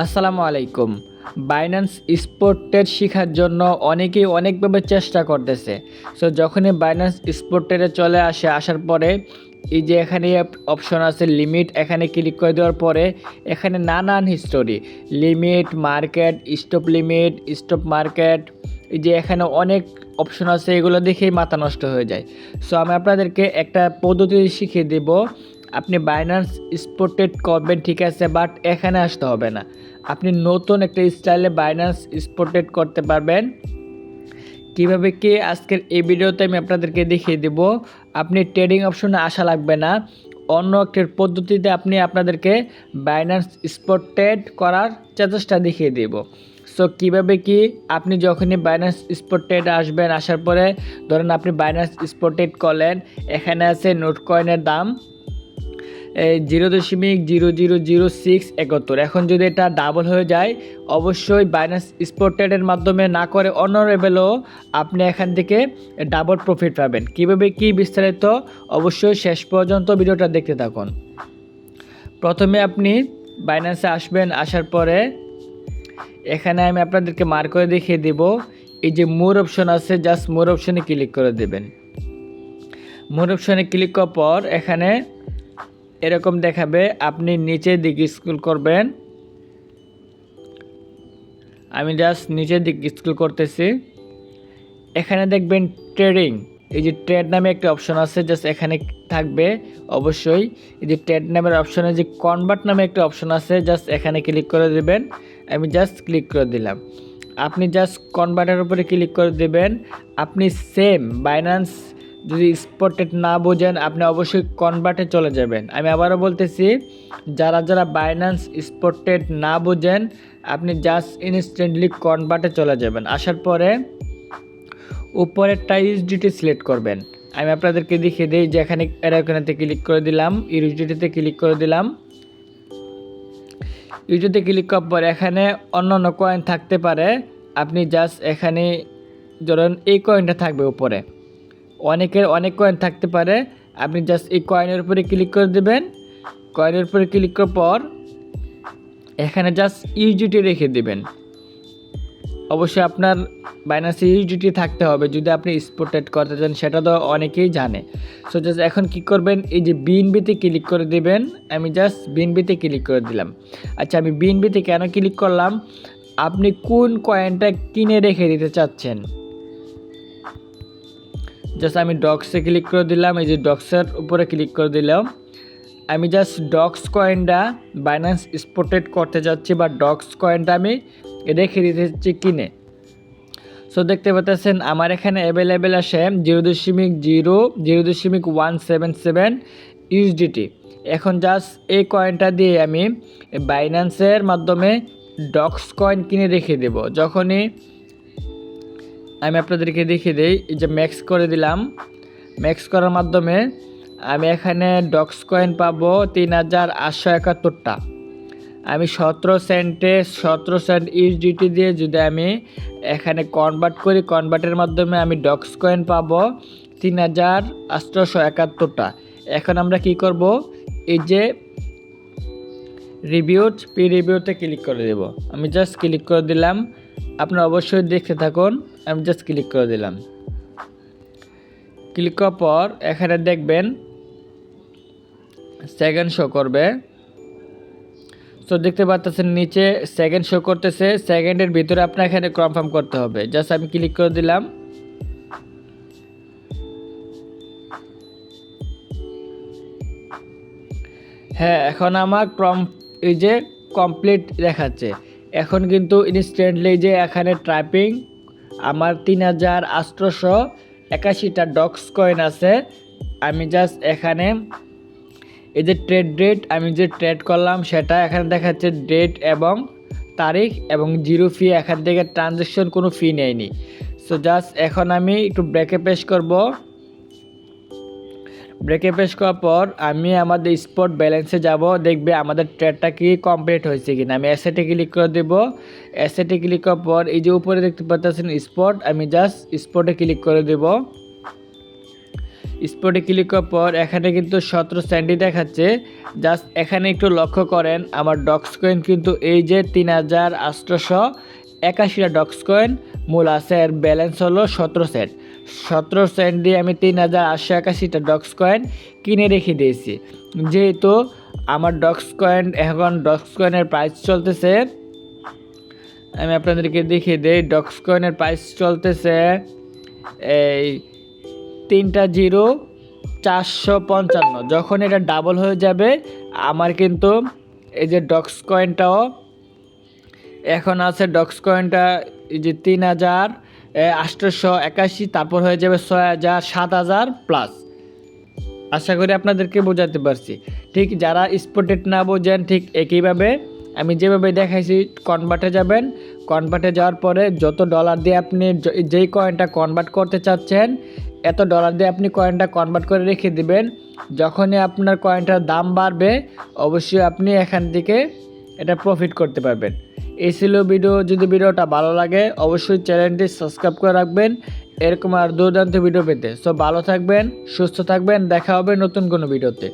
আসসালামু আলাইকুম। বাইন্যান্স স্পোর্টের শেখার জন্য অনেকেই অনেকভাবে চেষ্টা করতেছে। সো যখনই বাইন্যান্স স্পোর্টেরে চলে আসে, আসার পরে এই যে এখানে অপশন আছে লিমিট এখানে ক্লিক করে দেওয়ার পরে এখানে নানান history limit market stop limit stop market এই যে এখানে অনেক অপশন আছে, এগুলো দেখেই মাথা নষ্ট হয়ে যায়। সো আমি আপনাদেরকে একটা পদ্ধতি শিখিয়ে দেব। আপনি বাইন্যান্স স্পোর্টেড করবেন, ঠিক আছে বাট এখানে আসতে হবে না। আপনি নতুন একটা স্টাইলে বাইন্যান্স স্পোর্টেড করতে পারবেন। কীভাবে কি? আজকের এই ভিডিওতে আমি আপনাদেরকে দেখিয়ে দেব। আপনি ট্রেডিং অপশনে আসা লাগবে না। অন্য একটা পদ্ধতিতে আপনি আপনাদেরকে বাইন্যান্স স্পোর্টেড করার চেষ্টা দেখিয়ে দেব। সো কীভাবে কি? আপনি যখনই বাইন্যান্স স্পোর্টেড আসবেন, আসার পরে ধরেন আপনি বাইন্যান্স স্পোর্টেড করলেন, এখানে আছে নোট কয়েনের দাম। জিরো দশমিক জিরো জিরো জিরো সিক্স একাত্তর। এখন যদি এটা ডাবল হয়ে যায়, অবশ্যই বাইন্যান্স স্পোর্টেডের মাধ্যমে না করে অন্য লেভেলও আপনি এখান থেকে ডাবল প্রফিট পাবেন। কীভাবে কী বিস্তারিত, অবশ্যই শেষ পর্যন্ত ভিডিওটা দেখতে থাকুন। প্রথমে আপনি বাইন্যান্সে আসবেন, আসার পরে এখানে আমি আপনাদেরকে মার্ক করে দেখিয়ে দেব। এই যে মোর অপশন আছে জাস্ট মোর অপশনে ক্লিক করে দেবেন। মোর অপশনে ক্লিক করার পর এখানে এরকম দেখাবে, আপনি নিচের দিকে স্কুল করবেন। আমি জাস্ট নিচের দিকে স্কুল করতেছি। এখানে দেখবেন ট্রেডিং এই যে ট্রেড নামে একটা অপশন আছে জাস্ট এখানে থাকবে, অবশ্যই। এই যে ট্রেড নামের অপশনে যে কনভার্ট নামে একটা অপশন আছে জাস্ট এখানে ক্লিক করে দেবেন। আমি জাস্ট ক্লিক করে দিলাম। আপনি জাস্ট কনভার্টের উপরে ক্লিক করে দেবেন। আপনি সেম বাইন্যান্স যদি স্পটেড না বোঝেন, আপনি অবশ্যই কনভার্টে চলে যাবেন। আমি আবারও বলতেছি, যারা যারা বাইন্যান্স স্পটেড না বোঝেন, আপনি জাস্ট ইনস্ট্যান্টলি কনভার্টে চলে যাবেন। আসার পরে উপরেরটা ইউএসডিটি সিলেক্ট করবেন। আমি আপনাদেরকে দেখিয়ে দিই যে এখানে এখানেতে ক্লিক করে দিলাম ইউএসডিটিতে ক্লিক করে দিলাম। ইউটিউবে ক্লিক করার পর এখানে অন্য অন্য কয়েন থাকতে পারে। আপনি জাস্ট এখানে, ধরুন এই কয়েনটা থাকবে উপরে। অনেকের অনেক কয়েন থাকতে পারে। আপনি জাস্ট এই কয়েনের উপরে ক্লিক করে দেবেন। কয়েনের উপরে ক্লিক করার পর এখানে জাস্ট ইউজিটি রেখে দেবেন। অবশ্যই আপনার বাইন্যান্সে ইউজিটি থাকতে হবে। যদি আপনি স্পোর্টেড করতে চান, সেটা তো অনেকেই জানে। সো জাস্ট এখন কি করবেন? এই যে বিএনবিতে ক্লিক করে দেবেন। আমি জাস্ট বিএনবিতে ক্লিক করে দিলাম। আচ্ছা আমি বিএনবিতে কেন ক্লিক করলাম? আপনি কোন কয়েনটা কিনে রেখে দিতে চাচ্ছেন? জাস্ট আমি ডক্সে ক্লিক করে দিলাম, এই যে ডক্সের উপরে ক্লিক করে দিলাম। আমি জাস্ট ডক্স কয়েনটা বাইন্যান্স স্পোর্টেড করতে যাচ্ছি বা ডক্স কয়েনটা আমি রেখে দিতে চাচ্ছি কিনে। সো দেখতে পাচ্ছেন, আমার এখানে অ্যাভেলেবেল আসে জিরো দশমিক জিরো জিরো দশমিক ওয়ান সেভেন সেভেন ইউএসডিটি এখন জাস্ট এই কয়েনটা দিয়ে আমি বাইন্যান্সের মাধ্যমে ডক্স কয়েন কিনে রেখে দেব। যখনই আমি আপনাদেরকে দেখিয়ে দিই, এই যে ম্যাক্স করে দিলাম। ম্যাক্স করার মাধ্যমে আমি এখানে ডক্স কয়েন পাবো তিন হাজার আটশো একাত্তরটা। আমি সতেরো সেন্টে সতেরো সেন্ট ইউএসডিটি দিয়ে যদি আমি এখানে কনভার্ট করি কনভার্টের মাধ্যমে আমি ডক্স কয়েন পাবো তিন হাজার আটশোশো একাত্তরটা। এখন আমরা কি করব? এই যে রিভিউট পি রিভিউতে ক্লিক করে দেব। আমি জাস্ট ক্লিক করে দিলাম। আপনারা অবশ্যই দেখতে থাকুন। আমি জাস্ট ক্লিক করে দিলাম। ক্লিক করার পর এখানে দেখবেন সেকেন্ড শো করবে। তো দেখতে পাচ্ছেন নিচে সেকেন্ড শো করতেছে সেকেন্ডের ভিতরে আপনার এখানে কনফার্ম করতে হবে। জাস্ট আমি ক্লিক করে দিলাম। হ্যাঁ এখন আমার কম এই যে কমপ্লিট দেখাচ্ছে। এখন কিন্তু ইনস্ট্যান্টলি যে এখানে ট্রাইপিং আমার তিন হাজার আটশোশো একাশিটা ডক্স কয়েন আছে। আমি জাস্ট এখানে এই যে ট্রেড ডেট আমি যে ট্রেড করলাম সেটা এখানে দেখাচ্ছে ডেট এবং তারিখ এবং জিরো ফি এখান থেকে ট্রানজ্যাকশন কোনো ফি নেয়নি। সো জাস্ট এখন আমি একটু ব্রেকে পেশ করব। ব্রেকে পেশ করার পর আমি আমাদের স্পট ব্যালেন্সে যাব, দেখবে আমাদের ট্রেডটা কি কমপ্লিট হয়েছে কিনা। আমি অ্যাসেটে ক্লিক করে দেবো। অ্যাসেটে ক্লিক করার পর এই যে উপরে দেখতে পাচ্ছেন স্পট আমি জাস্ট স্পটে ক্লিক করে দেব। স্পটে ক্লিক করার পর এখানে কিন্তু সতেরো স্যান্ডি দেখাচ্ছে। জাস্ট এখানে একটু লক্ষ্য করেন, আমার ডক্স কয়েন কিন্তু এই যে তিন হাজার আটশোশো একাশিটা ডক্স কয়েন মূল আছে এর ব্যালেন্স হলো সতেরো সেন্ট সতেরো সেন্ট দিয়ে আমি তিন হাজার আটশো একাশিটা ডক্স কয়েন কিনে রেখে দিয়েছি। যেহেতু আমার ডক্স কয়েন এখন ডক্স কয়েনের প্রাইস চলতেছে, আমি আপনাদেরকে দেখিয়ে দিই ডক্স কয়েনের প্রাইস চলতেছে এই তিনটা জিরো চারশো পঞ্চান্ন। যখন এটা ডাবল হয়ে যাবে, আমার কিন্তু এই যে ডক্স কয়েনটাও এখন আছে ডক্স কয়েনটা যে তিন হাজার আটশোশো একাশি, তারপর হয়ে যাবে ছয় হাজার, সাত হাজার প্লাস আশা করি আপনাদেরকে বোঝাতে পারছি। ঠিক যারা স্পটেড না বোঝেন, ঠিক একইভাবে আমি যেভাবে দেখাইছি কনভার্টে যাবেন। কনভার্টে যাওয়ার পরে যত ডলার দিয়ে আপনি যেই কয়েনটা কনভার্ট করতে চাচ্ছেন, এত ডলার দিয়ে আপনি কয়েনটা কনভার্ট করে রেখে দিবেন। যখনই আপনার কয়েনটার দাম বাড়বে, অবশ্যই আপনি এখান থেকে এটা প্রফিট করতে পারবেন। এই ছিল ভিডিও যদি ভিডিওটা ভালো লাগে, অবশ্যই চ্যানেলটি সাবস্ক্রাইব করে রাখবেন। এরকম আর দুর্দান্ত ভিডিও পেতে। সো ভালো থাকবেন, সুস্থ থাকবেন। দেখা হবে নতুন কোনো ভিডিওতে